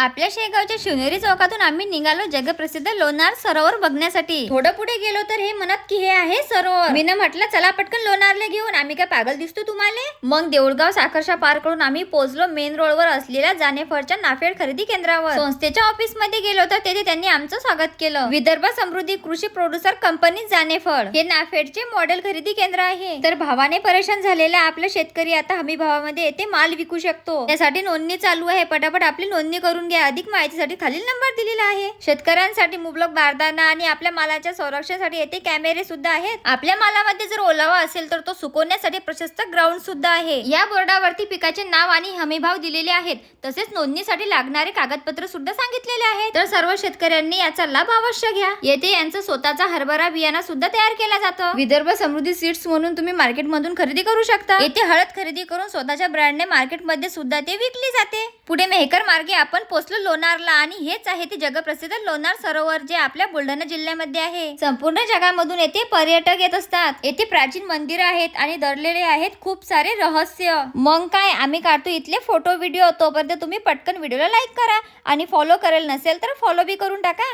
आपल्या शेगावच्या शिवनेरी चौकातून आम्ही निघालो जगप्रसिद्ध लोणार सरोवर बघण्यासाठी. थोडं पुढे गेलो तर हे म्हणत की हे आहे सरोवर. मी म्हटलं चला पटकन लोणारला घेऊन आम्ही काय पागल दिसतो तुम्हाला? मग देऊळगाव साखरशा पार करून आम्ही पोहोचलो मेन रोडवर असलेल्या जानेफळच्या नाफेड खरेदी केंद्रावर. संस्थेच्या ऑफिसमध्ये गेलो तर तेथे त्यांनी आमचं स्वागत केलं. विदर्भ समृद्धी कृषी प्रोड्युसर कंपनी जानेफळ. हे नाफेडचे मॉडेल खरेदी केंद्र आहे. तर भावाने परेशान झालेला आपला शेतकरी आता हमी भावामध्ये येथे माल विकू शकतो. त्यासाठी नोंदणी चालू आहे. पटापट आपली नोंदणी करून घ्या अधिक माहितीसाठी खालील नंबर दिलेला आहे. शेतकऱ्यांसाठी मुबलक बारदाना आणि आपल्या मालाच्या संरक्षणासाठी येथे कॅमेरे सुद्धा आहेत. आपल्या मालामध्ये जर ओलावा असेल तर तो सुकवण्यासाठी प्रशस्त ग्राउंड सुद्धा आहे. या बोर्डावरती पिकाचे नाव आणि हमीभाव दिलेले आहेत. तसेच नोंदणीसाठी लागणारे कागदपत्र सुद्धा सांगितलेले आहे तर सर्व शेतकऱ्यांनी याचा लाभ अवश्य घ्या. येथे यांचा स्वतःचा हरभरा बियाणा सुद्धा तयार केला जातो. विदर्भ समृद्धी सीड्स म्हणून तुम्ही मार्केटमधून खरेदी करू शकता. येथे हळद खरेदी करून स्वतःच्या ब्रँडने मार्केटमध्ये सुद्धा ते विकली जाते. पुढे मेहकर मार्गे आपण पोहोचलो लोणारला आणि हेच आहे ते जगप्रसिद्ध लोणार सरोवर जे आपल्या बुलढाणा जिल्ह्यामध्ये आहे. संपूर्ण जगामधून येथे पर्यटक येत असतात. येथे प्राचीन मंदिर आहेत आणि दडलेले आहेत खूप सारे रहस्य. मग काय? आम्ही काढतो इथले फोटो व्हिडिओ तोपर्यंत तुम्ही पटकन व्हिडिओला लाईक करा. आणि फॉलो करेल नसेल तर फॉलो बी करून टाका.